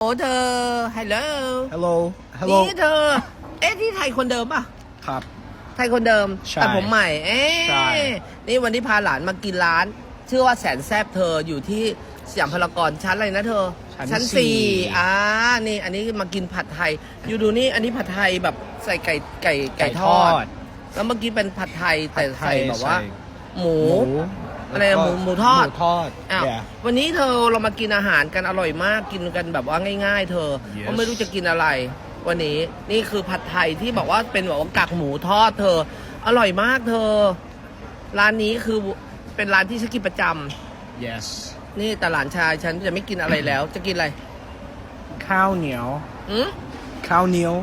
โอ้เธอ ฮัลโหล Hello Hello นี่เธอ เอ๊ะที่ไทยคนเดิมป่ะ ครับ ไทยคนเดิม ใช่แต่ผมใหม่ เอ๊ใช่ะนี่วันที่พาหลานมากินร้าน ชื่อว่าแสนแซบเธออยู่ที่สยามพารากอนชั้นอะไรนะเธอชั้นสี่อ่า นี่ อันนี้มากินผัดไทย อยู่ดูนี่ อันนี้ผัดไทยแบบใส่ไก่ไก่ไก่ทอด แล้วเมื่อกี้เป็นผัดไทยแต่ผัดไทใส่ยแบบว่า ใส่หมู หมู อะไรอะหมูหมูทอด หมูทอด อ้าว yeah วันนี้เธอเรามากินอาหารกันอร่อยมากกินกันแบบว่าง่าย ๆ เธอ Yes ก็ไม่รู้จะกินอะไร วันนี้นี่คือผัดไทยที่บอกว่าเป็นแบบว่ากากหมูทอดเธอ อร่อยมากเธอ ร้านนี้คือเป็นร้านที่ฉันกินประจำ yes นี่แต่หลานชายฉันจะไม่กินอะไรแล้ว จะกินอะไรข้าวเหนียว อืมข้าวเหนียว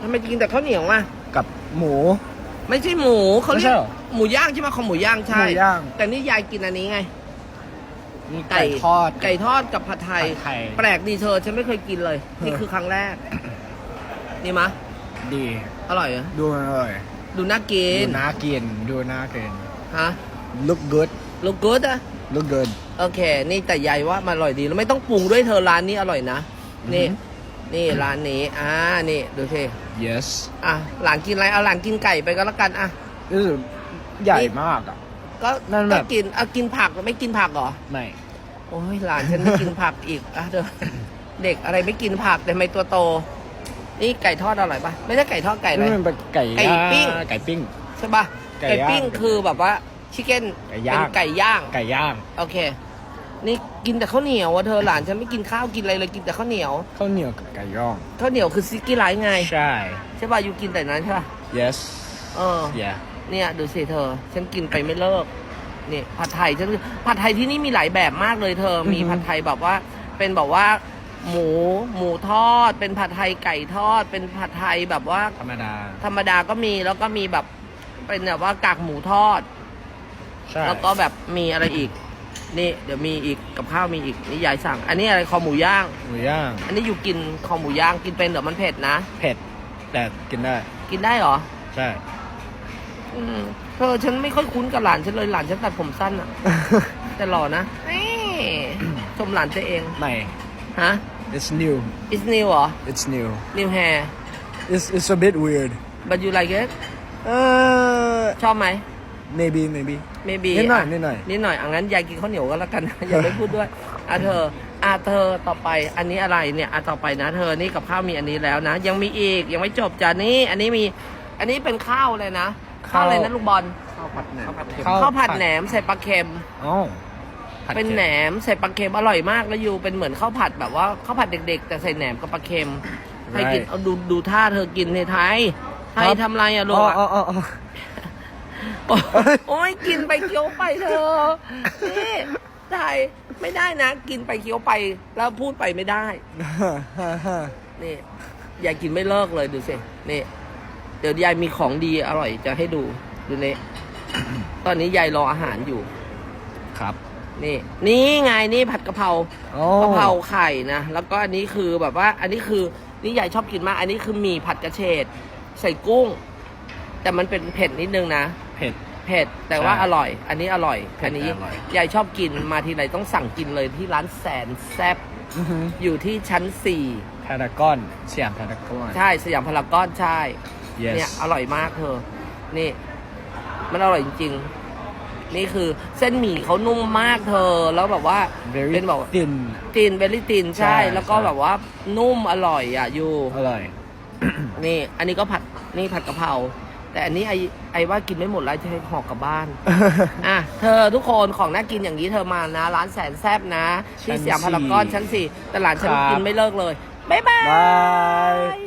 ทำไมกินแต่ข้าวเหนียวอะ กับหมู ไม่ใช่หมูเขาเรียไม่ใช่กเหรอ หมูย่างใช่ไหมของหมูย่างใช่ หมูย่าง แต่นี่ยายกินอันนี้ไงนี่ไก่ไก่ทอด ไก่ทอดกับผัดไทย ผัดไทย แปลกดีเธอฉันไม่เคยกินเลย นี่คือครั้งแรก นี่มะ ดีอร่อยเหรอดูอร่อยดูน่ากิดูนน่ากินดูน่ากิน ฮะ look good look good อะ look good โอเค นี่แต่ยายว่ามันอร่อยดีแล้วไม่ต้องปรุงด้วยเธอร้านนี้อร่อยนะ นี่ อือหื นี่ร้านนี้ อ่า นี่ ดูสิ yes อะ หลานกินอะไร เอาหลานกินไก่ไปก็แล้วกัน อะนี่คือ ใหญ่มากอะ ก็นั่นแบก็บ กินเอากินผักไม่กินผักเหรอ ไม่ โอ้ยหลานฉันไม่กินผักอีกอะเธอเด็กอะไรไม่กินผักแต่ทำไม่ตัวโต นี่ไก่ทอดอร่อยปะไม่ใช่ไก่ทอดไก่อะไร นี่มันเป็นไก่ไก่ย่างปิ้ง ไก่ปิ้ง ใช่ปะไก่ไก่ย่างปิ้งคือแบบว่าชิคเก้นไก่เป็ย่างนไก่ย่าง ไก่ย่างโอเค นี่กินแต่ข้าวเหนียวอะเธอหลานฉันไม่กินข้าวกินอะไรเลยกินแต่ข้าวเหนียว ข้าวเหนียวกับไก่ย่างข้าวเหนียวคือซิกกี้ไลท์ไง ใช่ ใช่ป่ะยูกินแต่นั้นใช่ป่ะ yes เออ yeah เนี่ยดูสิเธอ ฉันกินไปไม่เลิกนี่ผัดไทยฉันผัดไทยที่นี่มีหลายแบบมากเลยเธอ มีอือฮึผัดไทยแบบว่า เป็นแบบว่า หมูหมูทอด เป็นผัดไทยไก่ทอด เป็นผัดไทยแบบว่า ธรรมดา ธรรมดาก็มีแล้วก็มีแบบ เป็นแบบว่ากากหมูทอด ใช่ แล้วก็แบบมีอะไรอีก นี่ เดี๋ยวมีอีกกับข้าวมีอีกนี่ยายสั่ง อันนี้อะไรคอหมูย่าง หมูย่าง อันนี้อยู่กินคอหมูย่างกินเป็นเหรอมันเผ็ดนะ เผ็ด แต่กินได้ กินได้เหรอ ใช่ อืมเธอฉันไม่ค่อยคุ้นกับหลานฉันเลยหลานฉันตัดผมสั้นอะแต่หล่อนะนี่ชมหลานตัวเองไม่ ฮะ it's new is new เหรอ it's new new hair it's it's a bit weird but you like it เออ ชอบไหม maybe maybe maybe นิดหน่อยะนิดหน่อย นิดหน่อยอะงั้นยายกินข้าวเหนียวก็แล้วกัน อย่าไม่พูดด้วยอะเธออะเธอต่อไป อันนี้อะไรเนี่ยอะต่อไปนะ เธอนี่กับข้าวมีอันนี้แล้วนะ ยังมีอีกยังไม่จบจ้ะนี่อันนี้มี อันนี้เป็นข้าวเลยนะ ข้าวอะไรนะลูกบอลข้าวผัดแหนมข้าวผัดแหนมใส่ปลาเค็มอ๋อผัดเป็นแหนมใส่ปลาเค็มอร่อยมากแล้วอยู่เป็นเหมือนข้าวผัดแบบว่าข้าวผัดเด็ก ๆ แต่ใส่แหนมกับปลาเค็มให้กินเอาดูดูท่าเธอกินในไทยไทยทำไรอะลูอ๋กออะอ๋ออ๋ออ๋อโอ้ยกินไปเคี้ยวไปเธอนี่ไทยไม่ได้นะ กินไปเคี้ยวไปแล้วพูดไปไม่ได้นี่ยายกินไม่เลิกเลยดูสินี่ เดี๋ยวยายมีของดีอร่อยจะให้ดูดูนี่ตอนนี้ยายรออาหารอยู่ ครับนี่ นี่ไงนี่ผัดกะเพราโอ้กะเพราไข่นะแล้วก็อันนี้คือแบบว่า อันนี้คือนี่ยายชอบกินมาก อันนี้คือหมี่ผัดกระเฉดใส่กุ้ง แต่มันเป็นเผ็ดนิดนึงนะเผ็ด เผ็ดแต่ว่าใช่อร่อย อันนี้อร่อยเผ็ดอันนี้แต่อร่อย ยายชอบกินมาทีไรต้องสั่งกินเลยที่ร้านแสนแซ่บอือหืออยู่ที่ชั้นสี่ พารากอนสยามพารากอน ใช่สยามพารากอนใช่ yes เนี่ยอร่อยมากเธอ นี่ มันอร่อยจริง ๆ นี่คือเส้นหมี่เขานุ่มมากเธอ แล้วแบบว่า very เป็นแบบว่า thin ตีนเบลลี่ตีนใช่ ใช่แล้วก็ใช่ แบบว่านุ่มอร่อยอะอยู่ อร่อย นี่ อันนี้ก็ผัดนี่ผัดกะเพราแต่อันนี้ไอไอว่ากินไม่หมดแล้วจะให้ห่อกลับบ้าน อะเธอทุกคนของน่ากินอย่างนี้เธอมานะ ร้านแสนแซบนะ ที่ชั้นสยามพารากอนสี่ชั้นสี่แต่หลานฉันครับ กินไม่เลิกเลย บ๊ายบาบายย